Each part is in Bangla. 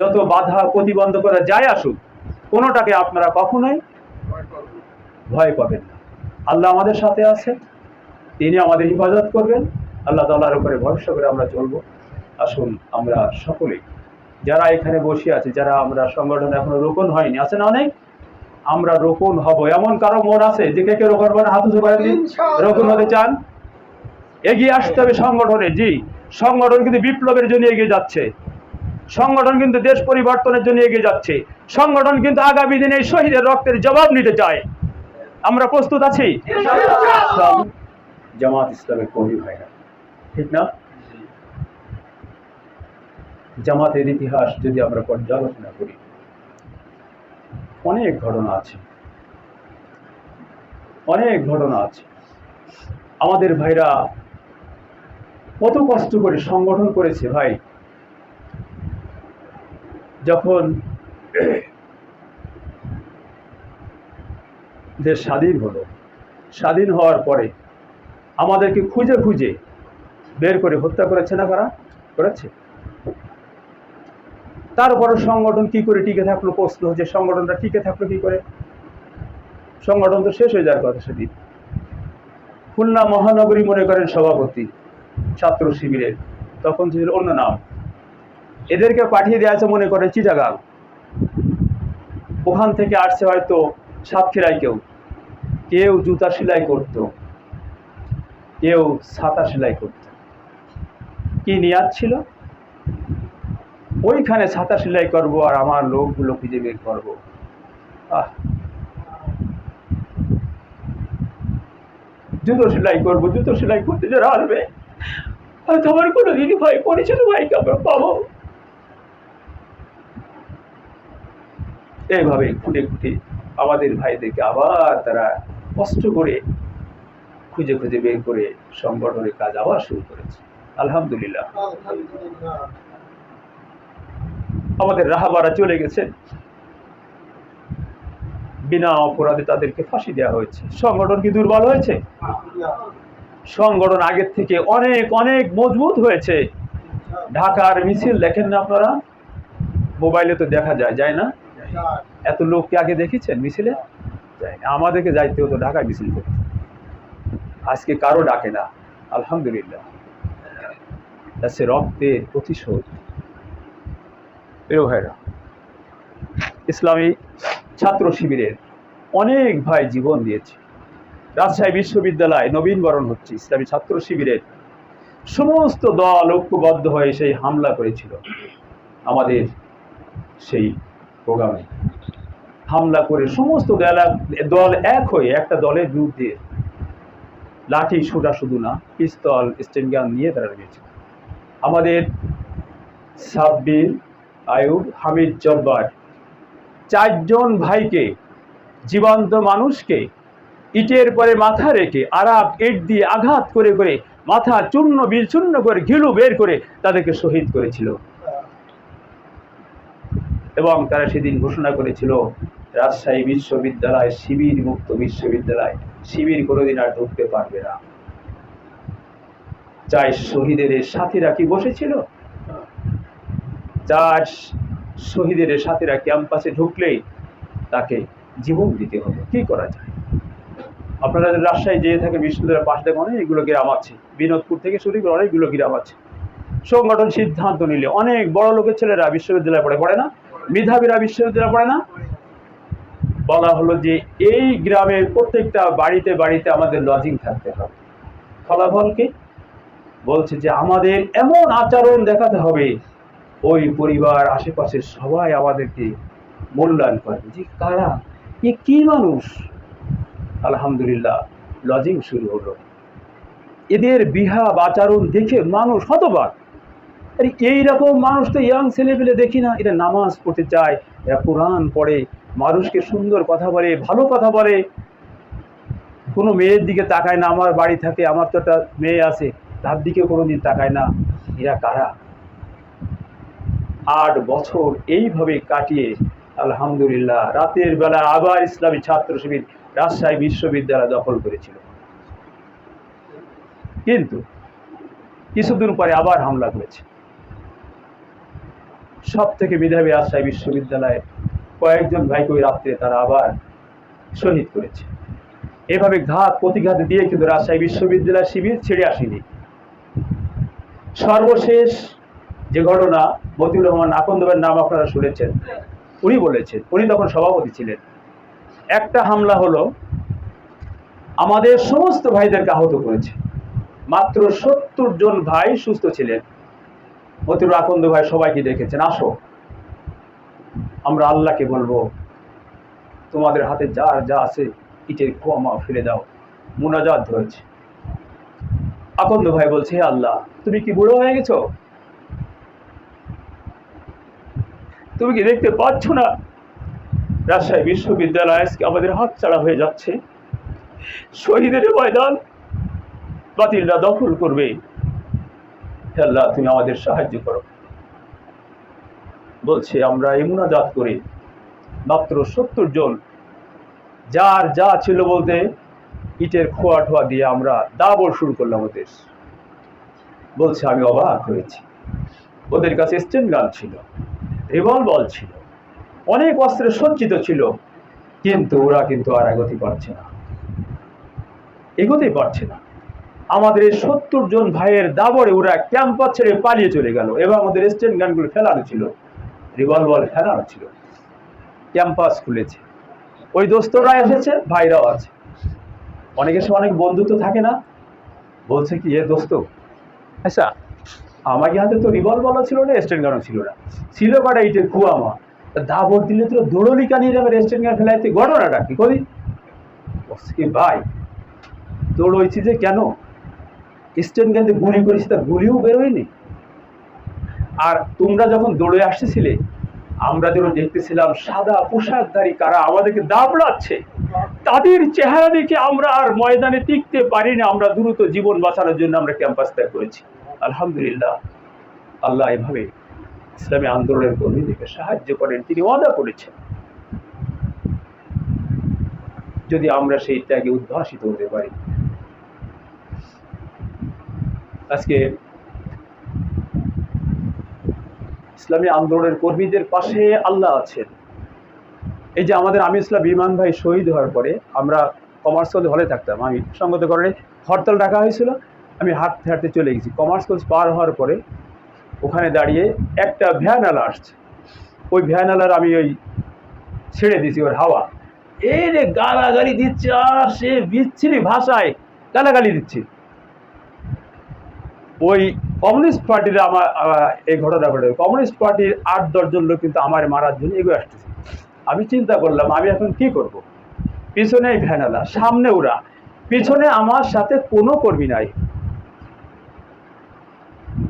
যত বাধা প্রতিবন্ধকতা যায় আসুক কোনোটাকে আপনারা কখনোই ভয় পাবেন না। আল্লাহ আমাদের সাথে আছে তিনি আমাদের হেফাজত করবেন আল্লাহ তাল্লাহর উপরে ভরসা করে আমরা চলবো। আসুন আমরা সকলেই যারা এখানে বসে আছে যারা আমরা সংগঠন এখনও রোপণ হয়নি আছে না অনেক? আমরা রোপণ হব। এমন কারও মন আছে যে কে কে রোপণ করেন হাত উঁচু রোপণ হতে চান? এগিয়ে আসতে হবে সংগঠনে জি। সংগঠন কিন্তু বিপ্লবের জন্য এগিয়ে যাচ্ছে। সংগঠন কিন্তু দেশ পরিবর্তনের জন্য এগিয়ে যাচ্ছে। সংগঠন কিন্তু আগামী দিনে শহীদের রক্তের জবাব নিতে চায়। আমরা প্রস্তুত আছি? জামাত ইসলামের কর্মী ভাইরা। ঠিক না? জামাতের ইতিহাস যদি আমরা পর্যালোচনা করি, অনেক ঘটনা আছে। অনেক ঘটনা আছে। আমাদের ভাইরা কত কষ্ট করে সংগঠন করেছে ভাই। যখন দেশ স্বাধীন হলো, স্বাধীন হওয়ার পরে আমাদেরকে খুঁজে খুঁজে বের করে হত্যা করেছে না কারা? করেছে। তারপরে সংগঠন কি করে টিকে থাকল প্রশ্ন হচ্ছে সংগঠনটা টিকে থাকল কি করে? সংগঠন তো শেষ হয়ে যাওয়ার কথা সেদিন। খুলনা মহানগরী মনে করেন সভাপতি, ছাত্র শিবিরের, তখন ছিল অন্য নাম এদেরকে পাঠিয়ে দেওয়া আছে মনে করেন চিটাগাং। ওখান থেকে আসছে হয়তো সাতক্ষীরায় কেউ। কেউ জুতা সেলাই করত। কেউ ছাতা সেলাই করত। কি নিয়াদ ছিল? ওইখানে ছাতা সেলাই করব আর আমার লোকগুলো খুঁজে বের করব। আহ। জুতো সেলাই করব, জুতো সেলাই করতে যারা আসবে, হয়তো আমার কোনো দিদি ভাই পরিচিত ভাইকে আমরা পাবো। এইভাবে খুঁটে খুঁটে আমাদের ভাইদেরকে আবার তারা কষ্ট করে খুঁজে খুঁজে বের করে সংগঠনের কাজ আবার শুরু করেছে। আলহামদুলিল্লাহ। আমাদের রাহাবারা চলে গেছেন বিনা অপরাধে তাদেরকে ফাঁসি দেওয়া হয়েছে। সংগঠন কি দুর্বল হয়েছে? সংগঠন আগের থেকে অনেক অনেক মজবুত হয়েছে। ঢাকার মিছিল দেখেন না আপনারা? মোবাইলে তো দেখা যায় যায় না? এত লোক লোককে আগে দেখেছেন মিছিলে? আমাদেরকে যাইতে হতো ঢাকায় মিছিল করতে আজকে কারও ডাকে না। আলহামদুলিল্লাহ। সে রক্তের প্রতিশোধ। ভাইরা, ইসলামী ছাত্র শিবিরের অনেক ভাই জীবন দিয়েছে। রাজশাহী বিশ্ববিদ্যালয় নবীনবরণ হচ্ছে ইসলামী ছাত্র শিবিরের। সমস্ত দল ঐক্যবদ্ধ হয়ে সেই হামলা করেছিল। আমাদের সেই প্রোগ্রামে। হামলা করে সমস্ত দল দল এক হয়ে একটা দলের বিরুদ্ধে লাঠি সোটা শুধু না, পিস্তল, স্টেন গান নিয়ে তারা নেমেছিল আমাদের সাব্বির, আয়ুব, হামিদ, জব্বার চারজন ভাইকে, জীবন্ত মানুষকে ইটের পরে মাথা রেখে আরাপ ইট দিয়ে আঘাত করে করে মাথা চূর্ণ বিচূর্ণ করে ঘিলু বের করে তাদেরকে শহীদ করেছিল। এবং তারা সেদিন ঘোষণা করেছিল, রাজশাহী বিশ্ববিদ্যালয় শিবির মুক্ত বিশ্ববিদ্যালয়, শিবির কোনোদিন আর ঢুকতে পারবে না। চাই শহীদের সাথীরা কি বসেছিল? চার শহীদের সাথীরা ক্যাম্পাসে ঢুকলেই তাকে জীবন দিতে হবে। কি করা যায়? আপনারা রাজশাহী যেয়ে থাকে বিশ্ববিদ্যালয়ের পাশে দেখেন অনেকগুলো গ্রাম আছে। বিনোদপুর থেকে শুরু করে অনেকগুলো গ্রাম আছে। সংগঠন সিদ্ধান্ত নিলে অনেক বড় লোকের ছেলেরা বিশ্ববিদ্যালয়ে পড়ে পড়ে না? মেধাবীরা বিশ্ববিদ্যালয়ে পড়ে না। বলা হলো যে এই গ্রামের প্রত্যেকটা বাড়িতে বাড়িতে আমাদের লজিং থাকতে হবে। ফলাফল কি? বলছে যে আমাদের এমন আচরণ দেখাতে হবে, ওই পরিবার, আশেপাশের সবাই আমাদেরকে মূল্যায়ন করে যে কারা? এ কি মানুষ? আলহামদুলিল্লাহ লজিং শুরু হলো। এদের বিহাব আচরণ দেখে মানুষ হতবাক। এইরকম মানুষ তো ইয়াং ছেলেপেলে দেখি না। এরা নামাজ পড়তে চায় এরা কোরআন পড়ে, মানুষকে সুন্দর কথা বলে, ভালো কথা বলে। কোনো মেয়ের দিকে তাকায় না, আমার বাড়ি থাকে, আমার তো একটা মেয়ে আছে, তার দিকে কোনো দিন তাকায় না। এরা কারা? আট বছর এইভাবে কাটিয়ে, আলহামদুলিল্লাহ, রাতের বেলা আবার ইসলামী ছাত্র শিবির রাজশাহী বিশ্ববিদ্যালয় দখল করেছিল। কিন্তু কিছুদিন পরে আবার হামলা করেছে। সব থেকে মেধাবী রাজশাহী বিশ্ববিদ্যালয়ে কয়েকজন ভাইকে ওই রাত্রে তারা আবার শহীদ করেছে। এভাবে ঘাত প্রতিঘাত দিয়ে কিন্তু রাজশাহী বিশ্ববিদ্যালয় শিবির ছেড়ে আসেনি। সর্বশেষ যে ঘটনা, মতিউর রহমান আকন্দবের নাম আপনারা শুনেছেন, উনি বলেছেন, উনি তখন সভাপতি ছিলেন। একটা হামলা হলো, আমাদের সমস্ত ভাইদেরকে আহত করেছে। মাত্র সত্তর জন ভাই সুস্থ ছিলেন। মতিউর আকন্দ ভাই সবাইকে দেখেছেন, আসো। আমরা আল্লাহকে বলব, তোমাদের হাতে যার যা আছে, ইটের ক্ষমা ফেলে দাও। মুনাজাত হয়েছে। আকন্দ ভাই বলছে, "হে আল্লাহ, তুমি কি বুড়ো হয়ে গেছো? তুমি কি দেখতে পাচ্ছ না? রাজশাহী বিশ্ববিদ্যালয় আজকে আমাদের হাত ছাড়া হয়ে যাচ্ছে। শহীদের ময়দান বাতিলরা দখল করবে। আল্লাহ, তুমি আমাদের সাহায্য করো। বলছে, আমরা এই মুনাজাত করি। মাত্র সত্তর জন, যার যা ছিল বলতে, ইটের খোয়া ঠোয়া দিয়ে আমরা দাবর শুরু করলাম ওদের। বলছে, আমি অবাক হয়েছি। ওদের কাছে স্টেন গান ছিল রিভলভার ছিল, অনেক অস্ত্রে সজ্জিত ছিল, কিন্তু ওরা কিন্তু আর এগোতে পারছে না। এগোতেই পারছে না। আমাদের এই সত্তর জন ভাইয়ের দাবরে ওরা ক্যাম্পাস ছেড়ে পালিয়ে চলে গেল এবং আমাদের স্টেন গানগুলো ফেলানো ছিল। রিভলভার ফেলানো ছিল। ক্যাম্পাস খুলেছে। ওই দোস্তরা এসেছে, ভাইরাও আছে। অনেকের সময় অনেক বন্ধুত্ব থাকে না। বলছে কি, এ দোস্ত আচ্ছা আমাকে হাতে তো রিভলভারও ছিল না স্টেন গানও ছিল না। ছিল কটা ইটের কুয়ামা দাবর দিলে তো দৌড়লি কানিয়ে যাবে স্টেন গান ফেলাইতে। ঘটনাটা কি করি ভাই, দৌড়ইছি যে কেন? স্টেন গানতে গুলি করেছি তার গুলিও বেরোয়নি আর তোমরা যখন দৌড়ে আসতেছিলে আমরা যেন দেখতেছিলাম সাদা পোশাকধারী কারা আমাদেরকে দাবড়াচ্ছে তাদের চেহারা দেখে আমরা আর ময়দানে টিকতে পারি না আমরা দ্রুত জীবন বাঁচানোর জন্য আমরা ক্যাম্পাস ত্যাগ করেছি। আলহামদুলিল্লাহ, আল্লাহ এভাবে ইসলামী আন্দোলনের কর্মীদেরকে সাহায্য করেন, তিনি ওয়াদা করেছেন। যদি আমরা সেই ত্যাগে উদ্ভাসিত হতে পারি আজকে ইসলামী আন্দোলনের কর্মীদের পাশে আল্লাহ আছেন। এই যে আমাদের আমি ইসলাম বিমান ভাই শহীদ হওয়ার পরে আমরা কমার্স কলেজ হলে থাকতাম। আমি সঙ্গত কারণে হরতাল ডাকা হয়েছিল, আমি হাঁটতে হাঁটতে চলে গেছি। কমার্স কলেজ পার হওয়ার পরে ওখানে দাঁড়িয়ে একটা ভ্যানালা আসছে। ওই ভ্যানালার আমি ওই ছেড়ে দিছি ওর হাওয়া। এই রে গালাগালি দিচ্ছে, আর সে বিচ্ছিরি ভাষায় গালাগালি দিচ্ছে। ওই কমিউনিস্ট পার্টির আমার এই ঘটনা ঘটে। কমিউনিস্ট পার্টির আট দশজন লোক কিন্তু আমার মারার জন্য এগিয়ে আসতেছে। আমি চিন্তা করলাম, আমি এখন কি করব। পিছনে ভ্যানালা, সামনে ওরা পিছনে আমার সাথে কোনো কর্মী নাই।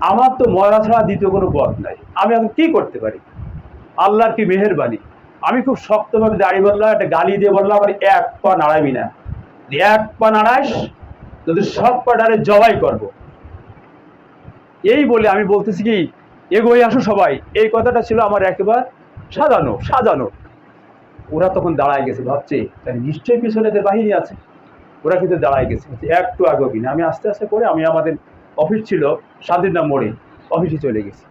আমার তো মরা ছাড়া দ্বিতীয় কোনো পথ নাই। আমি এখন কি করতে পারি? আল্লাহর কি মেহেরবানি? আমি খুব শক্তভাবে দাঁড়িয়ে বললাম একটা গালি দিয়ে বললাম আমার এক পা নাড়াবি না। এক পা নাড়াইস যদি সব পা ডারে জবাই করব। এই বলে আমি বলতেছি কি এগোই আসো সবাই। এই কথাটা ছিল আমার একেবারে সাজানো সাজানো। ওরা তখন দাঁড়ায় গেছে, ভাবছে তাই নিশ্চয়ই পিছনে এদের বাহিনী আছে। ওরা কিন্তু দাঁড়ায় গেছে একটু আগবি না আমি আস্তে আস্তে করে, আমি আমাদের অফিস ছিল স্বাধীনতা মোড়ে, অফিসে চলে গেছি।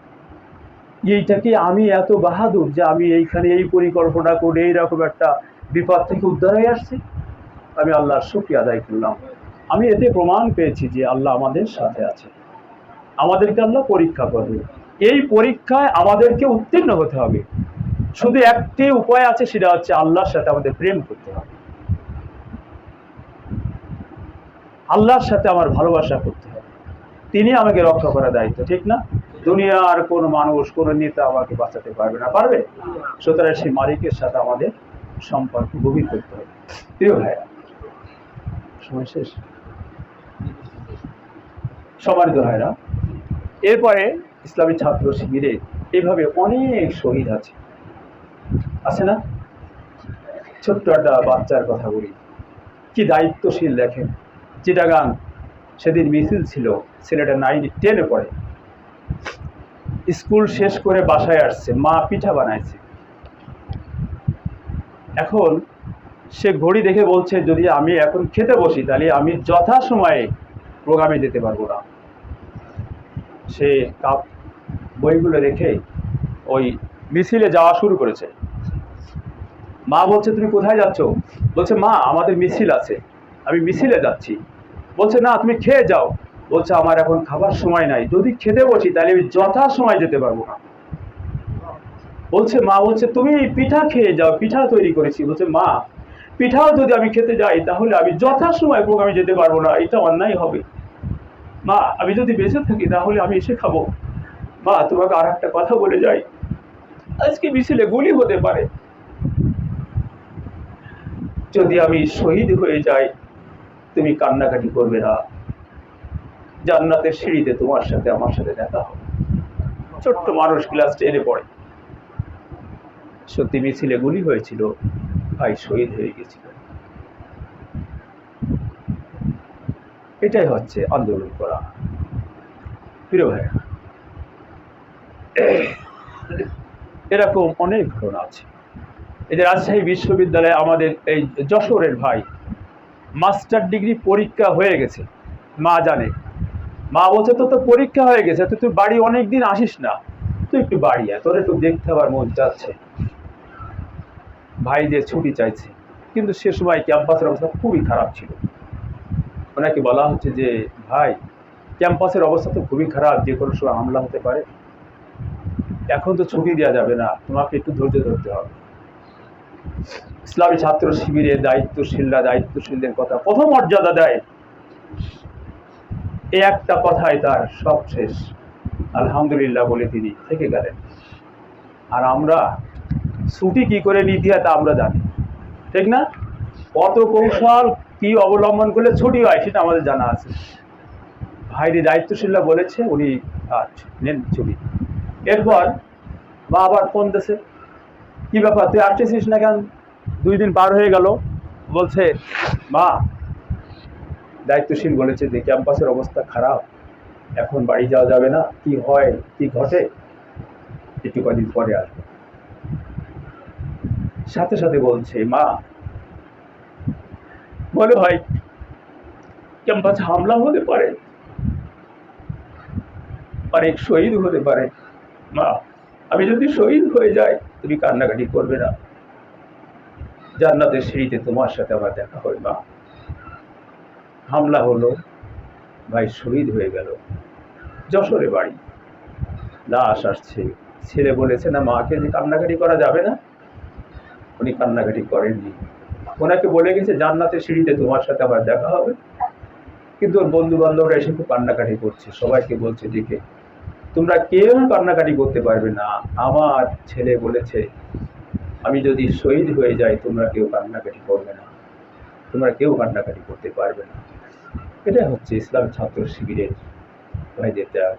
এইটা কি আমি এত বাহাদুর যে আমি এইখানে এই পরিকল্পনা করে এইরকম একটা বিপদ থেকে উদ্ধার হয়ে আসছি, আমি আল্লাহর শুক্রিয়া আদায় করলাম। আমি এতে প্রমাণ পেয়েছি যে আল্লাহ আমাদের সাথে আছে। আমাদেরকে আল্লাহ পরীক্ষা করবে এই পরীক্ষায় আমাদেরকে উত্তীর্ণ হতে হবে। শুধু একটি উপায় আছে, সেটা হচ্ছে আল্লাহর সাথে আমাদের প্রেম করতে হবে। আল্লাহর সাথে আমার ভালোবাসা করতে হবে। তিনি আমাকে রক্ষা করার দায়িত্ব, ঠিক না? দুনিয়ার কোনো মানুষ, কোনো নেতা আমাকে বাঁচাতে পারবে না, পারবে? সুতরাং সেই মালিকের সাথে আমাদের সম্পর্ক গভীর করতে হবে। প্রিয় ভাইয়া, সময় শেষ। সম্মানিত ভাইরা এরপরে ইসলামী ছাত্র শিবিরে এভাবে অনেক শহীদ আছে। আছে না? ছোট্ট একটা বাচ্চার কথা বলি। কি দায়িত্বশীল দেখেন। চিটাগাং সেদিন মিছিল ছিল ছেলেটা নাইন টেনে পড়ে। স্কুল শেষ করে বাসায় আসছে, মা পিঠা বানাইছে। এখন সে ঘড়ি দেখে বলছে, যদি আমি এখন খেতে বসি, তাহলে আমি যথাসময়ে প্রোগ্রামে যেতে পারব না। সে কাপ বইগুলো রেখে ওই মিছিলে যাওয়া শুরু করেছে। মা বলছে, তুমি কোথায় যাচ্ছ? বলছে, মা, আমাদের মিছিল আছে। আমি মিছিলে যাচ্ছি। বলছে, না, তুমি খেয়ে যাও। বলছে, আমার এখন খাবার সময় নাই। যদি খেতে বসি, তাহলে আমি যথা সময় যেতে পারব না। বলছে, মা বলছে, তুমি পিঠা খেয়ে যাও, পিঠা তৈরি করেছি। বলছে, মা, পিঠাও যদি আমি খেতে যাই, তাহলে আমি যথা সময় প্রোগ্রামে যেতে পারব না। এটা অন্যায় হবে। মা, আমি যদি বেঁচে থাকি তাহলে আমি এসে খাব। মা, তোমাকে আর একটা কথা বলে যাই। আজকে মিছিলে গুলি হতে পারে। যদি আমি শহীদ হয়ে যাই, তুমি কান্নাকাটি করবে না। জান্নাতের সিঁড়িতে তোমার সাথে আমার সাথে দেখা হবে। ছোট্ট মানুষ গ্লাস টেনে পড়ে। সত্যি মিছিলে গুলি হয়েছিল, ভাই শহীদ হয়ে গেছিল। এটাই হচ্ছে আন্দোলন করা। প্রিয় ভাই এরকম অনেক ঘটনা আছে। এই যে রাজশাহী বিশ্ববিদ্যালয়ে আমাদের এই যশোরের ভাই মাস্টার ডিগ্রি পরীক্ষা হয়ে গেছে। মা জানে। মা বলছে তো তো পরীক্ষা হয়ে গেছে তো তুই বাড়ি অনেক দিন আসিস না। তুই একটু বাড়ি আয়, তোর একটু দেখতে আবার মন যাচ্ছে ভাই যে ছুটি চাইছে, কিন্তু সে সময় ক্যাম্পাসের অবস্থা খুবই খারাপ ছিল। ওনাকে বলা হচ্ছে যে, ভাই, ক্যাম্পাসের অবস্থা তো খুবই খারাপ, যে কোনো সময় হামলা হতে পারে। এখন তো ছুটি দেওয়া যাবে না, তোমাকে একটু ধৈর্য ধরতে হবে। ইসলামী ছাত্র শিবিরের দায়িত্বশীলরা দায়িত্বশীলদের কথা কত মর্যাদা দেয়। এ একটা কথাই তার সব শেষ। আলহামদুলিল্লাহ বলে তিনি থেকে গেলেন। আর আমরা ছুটি কি করে নিতে হয় তা আমরা জানি। ঠিক না? কত কৌশল কি অবলম্বন করলে ছুটি হয় সেটা আমাদের জানা আছে। ভাইরি দায়িত্বশীলরা বলেছে, উনি আচ্ছা নেন ছুটি। এরপর মা আবার ফোন দিয়েছে, কি ব্যাপার, তুই আসতেছিস না কেন? দুই দিন পার হয়ে গেল। বলছে, মা, দায়িত্বশীল বলেছে যে ক্যাম্পাসের অবস্থা খারাপ, এখন বাড়ি যাওয়া যাবে না, কি হয়, কি ঘটে? একটু কদিন পরে আসবে। সাথে সাথে বলছে, মা বলে ভাই ক্যাম্পাসে হামলা হতে পারে। অনেক শহীদ হতে পারে। মা, আমি যদি শহীদ হয়ে যাই, তুমি কান্নাকাটি করবে না। জান্নাতের সিঁড়িতে তোমার সাথে আমার দেখা হয়, মা। হামলা হলো, ভাই শহীদ হয়ে গেল। যশোরে বাড়ি। লাশ আসছে। ছেলে বলেছে, না, মাকে যে কান্নাকাটি করা যাবে না। উনি কান্নাকাটি করেননি। ওনাকে বলে গেছে, জান্নাতের সিঁড়িতে তোমার সাথে আবার দেখা হবে। কিন্তু ওর বন্ধু বান্ধবরা এসে খুব কান্নাকাটি করছে। সবাইকে বলছে, দেখে, তোমরা কেউ কান্নাকাটি করতে পারবে না। আমার ছেলে বলেছে, আমি যদি শহীদ হয়ে যাই, তোমরা কেউ কান্নাকাটি করবে না। তোমরা কেউ কান্নাকাটি করতে পারবে না। এটা হচ্ছে ইসলাম ছাত্র শিবিরের ভাইদের ত্যাগ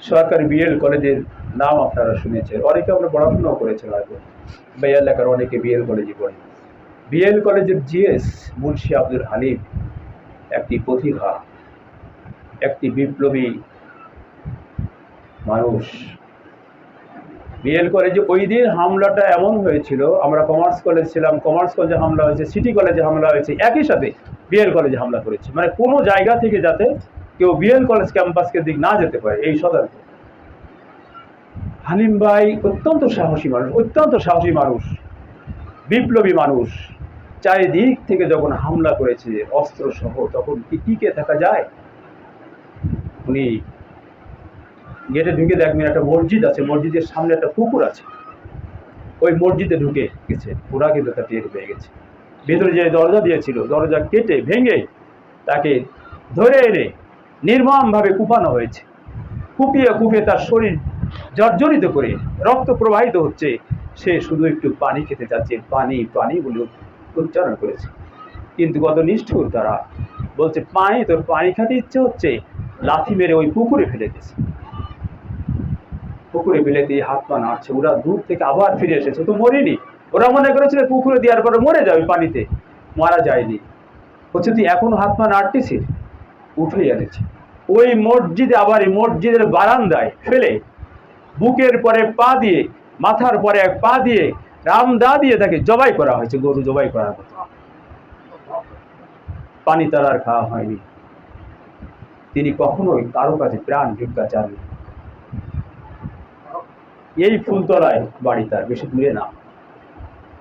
সরকারি বিএল কলেজের নাম আপনারা শুনেছেন। অনেকে আমরা পড়াশোনাও করেছেন হয়তো। বা এলাকার অনেকে বিএল কলেজে পড়ে বিএল কলেজের জিএস মুন্সি আব্দুল হালিম একটি প্রতিভা, একটি বিপ্লবী মানুষ। বিএল কলেজে ওই দিন হামলাটা এমন হয়েছিল, আমরা কমার্স কলেজ ছিলাম কমার্স কলেজে হামলা হয়েছে সিটি কলেজে হামলা হয়েছে, একই সাথে বিএল কলেজে হামলা করেছে। মানে কোনো জায়গা থেকে যাতে কেউ বিএল কলেজ ক্যাম্পাসকে দিক না যেতে পারে, এই সতর্ক। হালিম ভাই অত্যন্ত সাহসী মানুষ, অত্যন্ত সাহসী মানুষ, বিপ্লবী মানুষ। চারিদিক থেকে যখন হামলা করেছে অস্ত্র সহ, তখন কি টিকে থাকা যায়? উনি গেটে ঢুকে দেখবেন একটা মসজিদ আছে, মসজিদের সামনে একটা পুকুর আছে। ওই মসজিদে ঢুকে গেছে। ওরা কিন্তু তা টের পেয়ে গেছে। ভেতরে যে দরজা দিয়েছিল, দরজা কেটে ভেঙে তাকে ধরে এনে নির্মমভাবে কুপানো হয়েছে। কুপিয়ে কুপিয়ে তার শরীর জর্জরিত করে রক্ত প্রবাহিত হচ্ছে। সে শুধু একটু পানি খেতে চাচ্ছে পানি পানি বলে উচ্চারণ করেছে। কিন্তু কত নিষ্ঠুর তারা। বলছে, পানি, তোর পানি খেতে ইচ্ছে হচ্ছে? লাথি মেরে ওই পুকুরে ফেলে দিয়েছে। পুকুরে ফেলে দিয়ে হাত পা নাড়ছে। ওরা দূর থেকে আবার ফিরে এসেছে। তো মরেনি। ওরা মনে করেছিল পুকুরে দেওয়ার পরে মরে যাবে পানিতে। মারা যায়নি। হচ্ছে তুই এখনও হাত পা নাড়তেছিস? উঠে এনেছে। ওই মসজিদে আবার এই মসজিদের বারান্দায় ফেলে। বুকের পরে পা দিয়ে, মাথার পরে এক পা দিয়ে রামদা দিয়ে তাকে জবাই করা হয়েছে, গরু জবাই করার মতো পানি তার আর খাওয়া হয়নি। তিনি কখনোই কারও কাছে প্রাণ ভিক্ষা চাননি। এই ফুলতলায় বাড়ি তার বেশি দূরে না।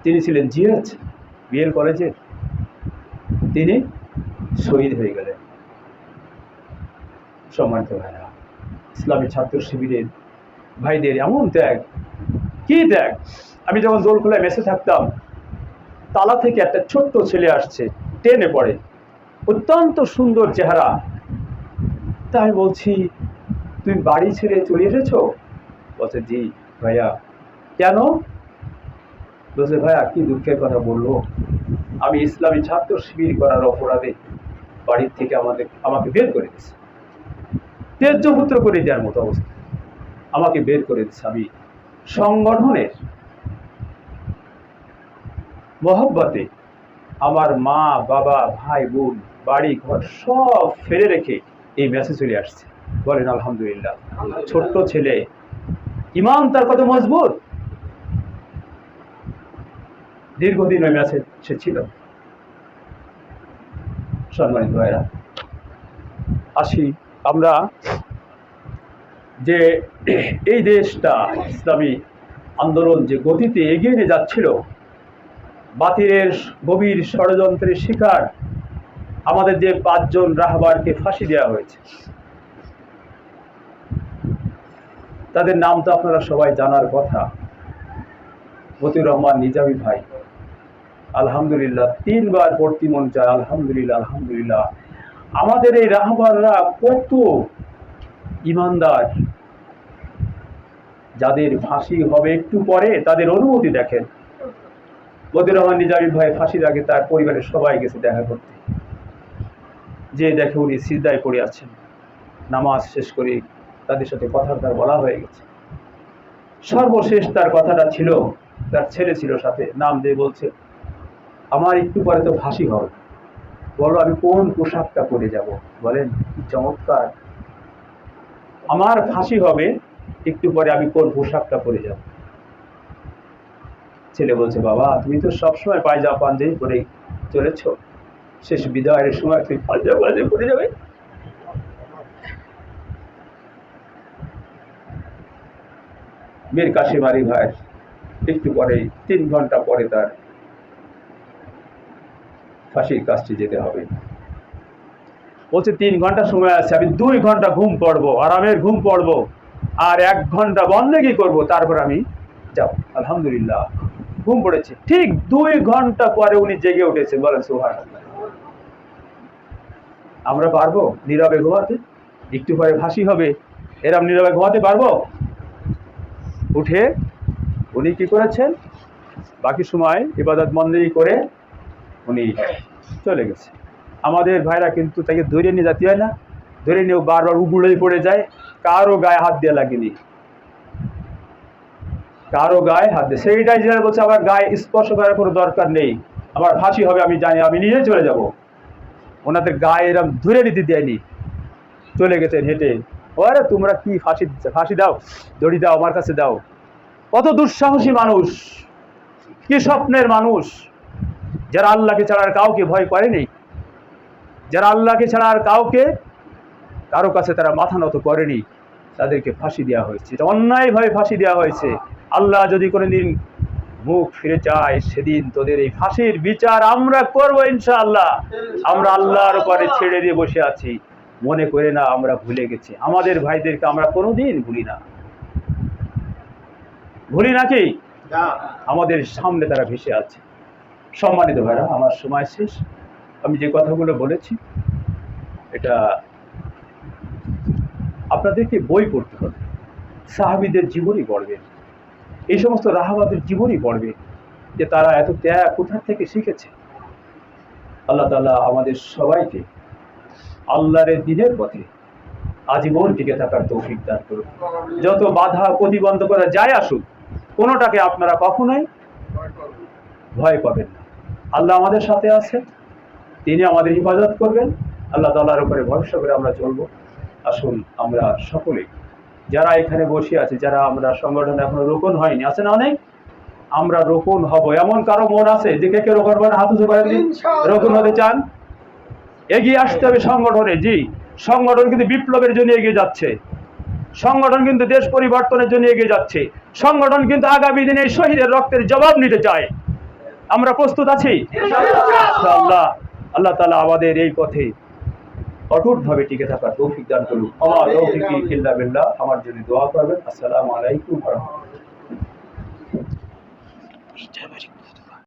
তিনি ছিলেন জিএচ বিএল কলেজের। তিনি শহীদ হয়ে গেলেন। সম্মানিত ভাইরা ইসলামী ছাত্র শিবিরের ভাইদের এমন ত্যাগ কি দেখ? আমি যখন দোলখোলায় মেসে থাকতাম, তালা থেকে একটা ছোট্ট ছেলে আসছে, টেনে পড়ে। অত্যন্ত সুন্দর চেহারা। তাই বলছি তুমি বাড়ি ছেড়ে চলে এসেছ? বলছে, জি, ভাইয়া। কেন? বলছে, ভাইয়া, কি দুঃখের কথা বলল? আমি ইসলামী ছাত্র শিবির করার অপরাধে বাড়ির থেকে আমাদের, আমাকে বের করে দিয়েছে। তেজ্যপুত্র করে দেওয়ার মতো অবস্থা। আমাকে বের করে দিচ্ছে আমি সংগঠনের মহব্বতে আমার মা, বাবা, ভাই, বোন, বাড়ি ঘর সব ফেলে রেখে এই ম্যাচে চলে আসছে। বলেন, আলহামদুলিল্লাহ। ছোট্ট ছেলে। ইমাম তার কত মজবুত? দীর্ঘদিন ওই ম্যাচে সে ছিল। সম্মানিত ভাইরা, আসি আমরা যে এই দেশটা, ইসলামী আন্দোলন যে গতিতে এগিয়ে নিয়ে যাচ্ছিল, বাতিলের গভীর ষড়যন্ত্রের শিকার আমাদের যে পাঁচজন রাহবারকে ফাঁসি দেওয়া হয়েছে। তাদের নাম তো আপনারা সবাই জানার কথা। মতিউর রহমান নিজামী ভাই, আলহামদুলিল্লাহ, তিনবার পড়তি মন চায় আলহামদুলিল্লাহ আলহামদুলিল্লাহ। আমাদের এই রাহবাররা কত ইমানদার। যাদের ফাঁসি হবে একটু পরে, তাদের অনুমতি দেখেন। মতিউর রহমান নিজামী ভাই ফাঁসির আগে তার পরিবারের সবাই গেছে দেখা করতে। যে দেখে উনি সিজদায় পড়ে আছেন। নামাজ শেষ করে তাদের সাথে কথা তার বলা হয়ে গেছে। সর্বশেষ তার কথাটা ছিল, তার ছেলে ছিল সাথে, নাম দিয়ে বলছে, আমার একটু পরে তো ফাঁসি হবে। বলো আমি কোন পোশাকটা পরে যাব? বলেন চমৎকার। আমার ফাঁসি হবে, একটু পরে আমি কোন পোশাকটা পরে যাব। ছেলে বলছে, বাবা, তুমি তো সবসময় পায়জামা পাঞ্জাবি পরে চলেছ। শেষ বিদায়ের সময় তুমি পাঞ্জাবি পাঞ্জাবি পরে যাবে। মীর কাশিম আলী ভাই একটু পরে, তিন ঘণ্টা পরে তার ফাঁসির কাজটি যেতে হবে। বলছে, তিন ঘণ্টা সময় আছে, আমি দুই ঘণ্টা ঘুম পড়ব, আরামের ঘুম পড়ব, আর এক ঘণ্টা বন্দেগি করব? তারপর আমি যাব। আলহামদুলিল্লাহ, ঘুম পড়েছে। ঠিক দুই ঘণ্টা পরে উনি জেগে উঠেছে বলেন সোহান আমরা পারব নীরবে ঘুমাতে? একটু পরে ভাসি হবে। এরম নীরবে ঘুমাতে পারব? উঠে উনি কি করেছেন? বাকি সময় ইবাদত মন্দির করে উনি চলে গেছে আমাদের ভাইরা কিন্তু তাকে ধরে নিয়ে যেতে হয় না, ধরে নিয়েও বারবার উগুড়ে পড়ে যায়, কারও গায়ে হাত দেওয়া লাগেনি। কারও গায়ে হাত দিয়ে সেইটাই যেটা বলছে, আমার গায়ে স্পর্শ করার কোনো দরকার নেই। আমার ফাঁসি হবে, আমি জানি, আমি নিজে চলে যাব। ওনাদের গায়ে এরম ধরে নিতে দেয়নি। চলে গেছেন হেঁটে। ওরে, তোমরা কি ফাঁসি ফাঁসি দাও, দড়ি দাও, আমার কাছে দাও। কত দুঃসাহসী মানুষ, কি স্বপ্নের মানুষ, যারা আল্লাহকে ছাড়া আর কাউকে ভয় করেনি। যারা আল্লাহকে ছাড়া আর কাউকে কারও কাছে তারা মাথা নত করেনি তাদেরকে ফাঁসি দেওয়া হয়েছে। এটা অন্যায়ভাবে ফাঁসি দেওয়া হয়েছে। আল্লাহ যদি কোনো দিন মুখ ফিরে চায় সেদিন তোদের এই ফাঁসির বিচার আমরা করব ইনশাআল্লাহ। আমরা আল্লাহর উপরে ছেড়ে দিয়ে বসে আছি। মনে করে না আমরা ভুলে গেছি। আমাদের ভাইদেরকে আমরা কোনোদিন ভুলি না। ভুলি নাকি? আমাদের সামনে তারা ভেসে আছে। সম্মানিত ভাইরা আমার সময় শেষ। আমি যে কথাগুলো বলেছি, এটা আপনাদেরকে বই পড়তে হবে। সাহাবিদের জীবনই পড়বে এই সমস্ত রাহাবাদের জীবনই পড়বে যে তারা এত ত্যাগ কোথার থেকে শিখেছে। আল্লাহ তাআলা আমাদের সবাইকে আল্লাহর দিনের পথে আজীবন টিকে থাকার তৌফিক দান করুন। যত বাধা প্রতিবন্ধকতা যায় আসুক, কোনোটাকে আপনারা কখনোই ভয় পাবেন না। আল্লাহ আমাদের সাথে আছে। তিনি আমাদের হিফাজত করবেন। আল্লাহ তাল্লাহর উপরে ভরসা করে আমরা চলবো। আসুন আমরা সকলে যারা এখানে বসে আছে যারা আমরা সংগঠন এখনও রোপণ হয়নি আছে না অনেক? আমরা রোপণ হব। এমন কারও মন আছে যে কে কে রোপণ করেন হাত উঁচু করেন রোপণ হতে চান? এগিয়ে আসতে হবে সংগঠনে জি। সংগঠন কিন্তু বিপ্লবের জন্য এগিয়ে যাচ্ছে। সংগঠন কিন্তু দেশ পরিবর্তনের জন্য এগিয়ে যাচ্ছে। সংগঠন কিন্তু আগামী দিনে শহীদের রক্তের জবাব নিতে চায়। আমরা প্রস্তুত আছি? ইনশাআল্লাহ। আল্লাহ তালা আমাদের এই পথে অটুটভাবে টিকে থাকার তৌফিক দান করুন আমার তৌফিক ইল্লা বিল্লাহ, আমার জন্য দোয়া করবেন। আসসালামু আলাইকুম রহমতুল্লাহ।